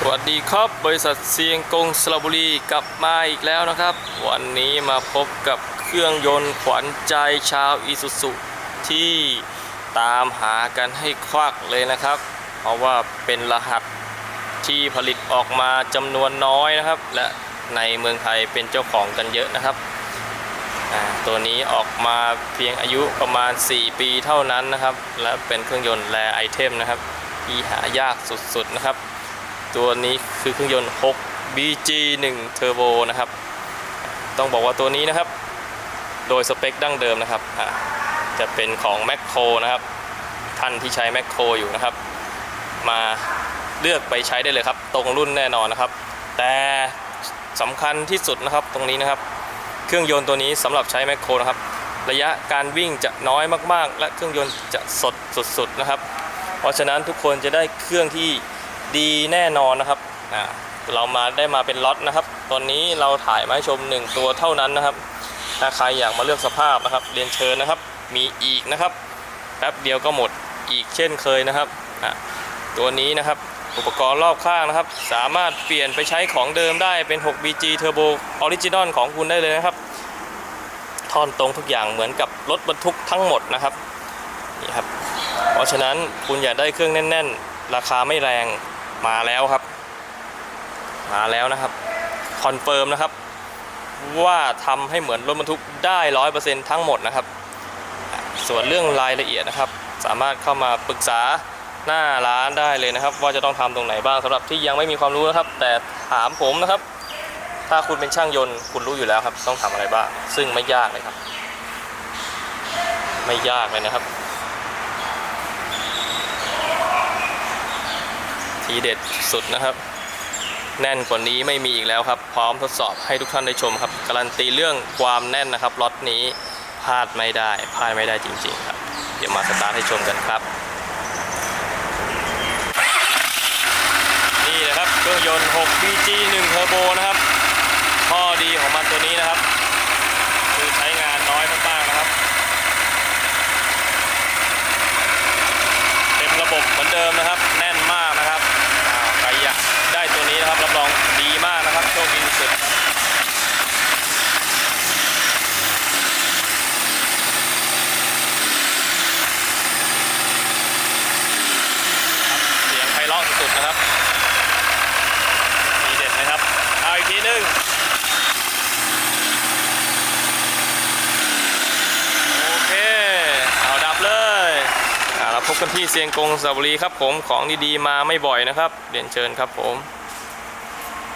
สวัสดีครับบริษัทเซียงกงสระบุรีกลับมาอีกแล้วนะครับ วันนี้มาพบกับเครื่องยนต์ขวัญใจชาวอีสุสุที่ตามหากันให้ควักเลยนะครับ เพราะว่าเป็นรหัสที่ผลิตออกมาจำนวนน้อยนะครับ และในเมืองไทยเป็นเจ้าของกันเยอะนะครับ ตัวนี้ออกมาเพียงอายุประมาณ 4 ปีเท่านั้นนะครับ และเป็นเครื่องยนต์แรไอเทมนะครับที่หายากสุดๆนะครับ ตัวนี้คือเครื่องยนต์ 6 BG1 Turbo นะครับ ต้องบอกว่าตัวนี้นะครับ โดยสเปคดั้งเดิมนะครับ จะเป็นของ m c ค o นะครับ ท่านที่ใช้ m c ค o อยู่นะครับ มาเลือกไปใช้ได้เลยครับ ตรงรุ่นแน่นอนนะครับ แต่สำคัญที่สุดนะครับตรงนี้นะครับ เครื่องยนต์ตัวนี้สำหรับใช้ m c ค o นะครับ ระยะการวิ่งจะน้อยมากๆ และเครื่องยนต์จะสดสุดๆนะครับ เพราะฉะนั้นทุกคนจะได้เครื่องที่ ดีแน่นอนนะครับอ่าเรามาได้มาเป็นล็อตนะครับ ตอนนี้เราถ่ายมาให้ชม 1 ตัวเท่านั้นนะครับ ถ้าใครอยากมาเลือกสภาพนะครับ เรียนเชิญนะครับ มีอีกนะครับ แป๊บเดียวก็หมดอีกเช่นเคยนะครับอะตัวนี้นะครับ อุปกรณ์รอบข้างนะครับ สามารถเปลี่ยนไปใช้ของเดิมได้เป็น 6 BG Turbo Original ของคุณได้เลยนะครับ ท่อนตรงทุกอย่างเหมือนกับรถบรรทุกทั้งหมดนะครับ นี่ครับ เพราะฉะนั้นคุณอยากได้เครื่องแน่น ๆ ราคาไม่แรง มาแล้วครับ มาแล้วนะครับคอนเฟิร์มนะครับ ว่าทำให้เหมือนรถบรรทุกได้ร้อยเปอร์เซ็นต์ทั้งหมดนะครับ ส่วนเรื่องรายละเอียดนะครับ สามารถเข้ามาปรึกษาหน้าร้านได้เลยนะครับ ว่าจะต้องทำตรงไหนบ้างสำหรับที่ยังไม่มีความรู้นะครับ แต่ถามผมนะครับ ถ้าคุณเป็นช่างยนต์คุณรู้อยู่แล้วครับ ต้องทำอะไรบ้าง ซึ่งไม่ยากเลยครับ ไม่ยากเลยนะครับ ทีเด็ดสุดนะครับ แน่นกว่านี้ไม่มีอีกแล้วครับ พร้อมทดสอบให้ทุกท่านได้ชมครับ การันตีเรื่องความแน่นนะครับล็อตนี้พลาดไม่ได้พลาดไม่ได้จริง ๆ ครับ เดี๋ยวมาสตาร์ทให้ชมกันครับ นี่นะครับเครื่องยนต์ 6 BG 1 Turbo นะครับข้อดีของมันตัวนี้นะครับคือใช้งานน้อยมากๆนะครับเต็มระบบเหมือนเดิมนะครับแน่นมากนะครับอ่าใครอยากได้ตัวนี้นะครับ รับรองดีมากนะครับ โชคดีสุดๆครับเสียงไพเราะสุดๆนะครับดีเด็ดนะครับ เออีกทีหนึงโอเค เอาดับเลยอ่าเราพบกันที่เซียงกงสระบุรีครับผม ของดีๆมาไม่บ่อยนะครับเรียนเชิญครับผม